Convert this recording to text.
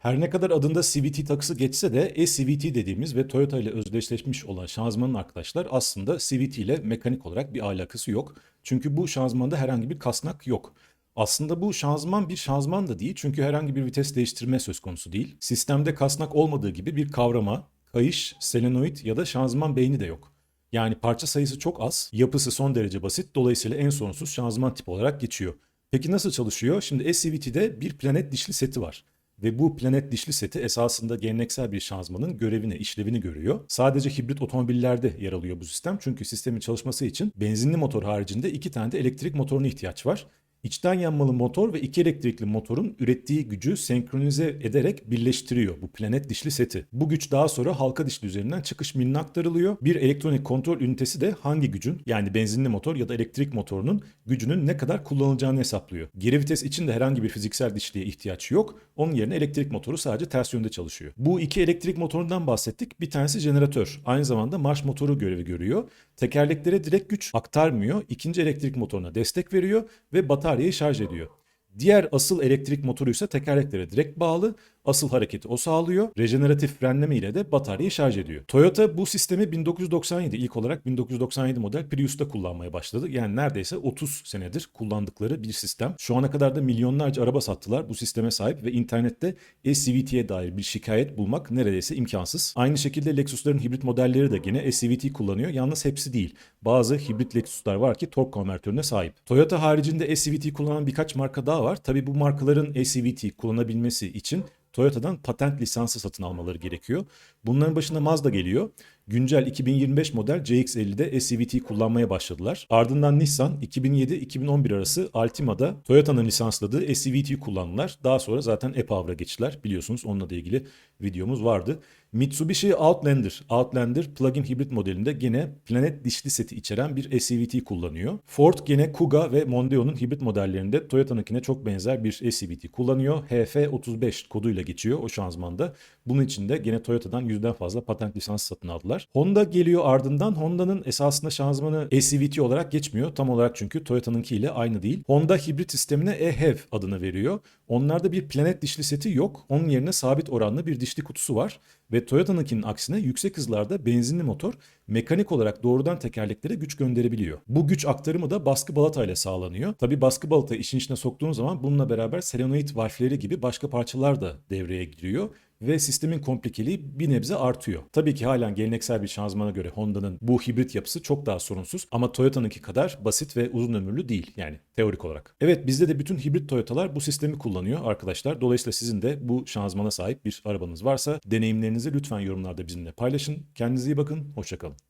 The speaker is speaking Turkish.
Her ne kadar adında CVT takısı geçse de SCVT dediğimiz ve Toyota ile özdeşleşmiş olan şanzımanın arkadaşlar aslında CVT ile mekanik olarak bir alakası yok. Çünkü bu şanzımanda herhangi bir kasnak yok. Aslında bu şanzıman bir şanzıman da değil çünkü herhangi bir vites değiştirme söz konusu değil. Sistemde kasnak olmadığı gibi bir kavrama, kayış, selenoid ya da şanzıman beyni de yok. Yani parça sayısı çok az, yapısı son derece basit dolayısıyla en sorunsuz şanzıman tipi olarak geçiyor. Peki nasıl çalışıyor? Şimdi SCVT'de bir planet dişli seti var. Ve bu planet dişli seti esasında geleneksel bir şanzımanın görevini, işlevini görüyor. Sadece hibrit otomobillerde yer alıyor bu sistem. Çünkü sistemin çalışması için benzinli motor haricinde iki tane de elektrik motoruna ihtiyaç var. İçten yanmalı motor ve iki elektrikli motorun ürettiği gücü senkronize ederek birleştiriyor bu planet dişli seti. Bu güç daha sonra halka dişli üzerinden çıkış miline aktarılıyor. Bir elektronik kontrol ünitesi de hangi gücün yani benzinli motor ya da elektrik motorunun gücünün ne kadar kullanılacağını hesaplıyor. Geri vites için de herhangi bir fiziksel dişliğe ihtiyaç yok. Onun yerine elektrik motoru sadece ters yönde çalışıyor. Bu iki elektrik motorundan bahsettik. Bir tanesi jeneratör. Aynı zamanda marş motoru görevi görüyor. Tekerleklere direkt güç aktarmıyor. İkinci elektrik motoruna destek veriyor ve bataryayı şarj ediyor. Diğer asıl elektrik motoru ise tekerleklere direkt bağlı. Asıl hareketi o sağlıyor. Rejeneratif frenleme ile de bataryayı şarj ediyor. Toyota bu sistemi 1997 ilk olarak 1997 model Prius'ta kullanmaya başladı. Yani neredeyse 30 senedir kullandıkları bir sistem. Şu ana kadar da milyonlarca araba sattılar bu sisteme sahip ve internette SCVT'ye dair bir şikayet bulmak neredeyse imkansız. Aynı şekilde Lexus'ların hibrit modelleri de gene SCVT kullanıyor. Yalnız hepsi değil. Bazı hibrit Lexus'lar var ki tork konvertörüne sahip. Toyota haricinde SCVT kullanan birkaç marka daha var. Tabi bu markaların SCVT kullanabilmesi için Toyota'dan patent lisansı satın almaları gerekiyor. Bunların başında Mazda geliyor. Güncel 2025 model CX-50'de SCVT kullanmaya başladılar. Ardından Nissan 2007-2011 arası Altima'da Toyota'nın lisansladığı SCVT'yi kullandılar. Daha sonra zaten e-Power'a geçtiler. Biliyorsunuz onunla da ilgili videomuz vardı. Mitsubishi Outlander, Outlander plug-in hibrit modelinde gene planet dişli seti içeren bir SCVT kullanıyor. Ford gene Kuga ve Mondeo'nun hibrit modellerinde Toyota'nınkine çok benzer bir SCVT kullanıyor. HF35 koduyla geçiyor o şanzımanda. Bunun için de gene Toyota'dan yüzden fazla patent lisansı satın aldılar. Honda geliyor ardından. Honda'nın esasında şanzımanı SCVT olarak geçmiyor. Tam olarak çünkü Toyota'nınki ile aynı değil. Honda hibrit sistemine e-HEV adını veriyor. Onlarda bir planet dişli seti yok. Onun yerine sabit oranlı bir dişli kutusu var. Ve Toyota'nınkinin aksine yüksek hızlarda benzinli motor mekanik olarak doğrudan tekerleklere güç gönderebiliyor. Bu güç aktarımı da baskı balata ile sağlanıyor. Tabi baskı balata işin içine soktuğun zaman bununla beraber selenoid valfleri gibi başka parçalar da devreye giriyor ve sistemin komplikeliği bir nebze artıyor. Tabii ki halen geleneksel bir şanzımana göre Honda'nın bu hibrit yapısı çok daha sorunsuz ama Toyota'nınki kadar basit ve uzun ömürlü değil yani teorik olarak. Evet bizde de bütün hibrit Toyota'lar bu sistemi kullanıyor arkadaşlar. Dolayısıyla sizin de bu şanzımana sahip bir arabanız varsa deneyimlerinizi lütfen yorumlarda bizimle paylaşın. Kendinize iyi bakın, hoşçakalın.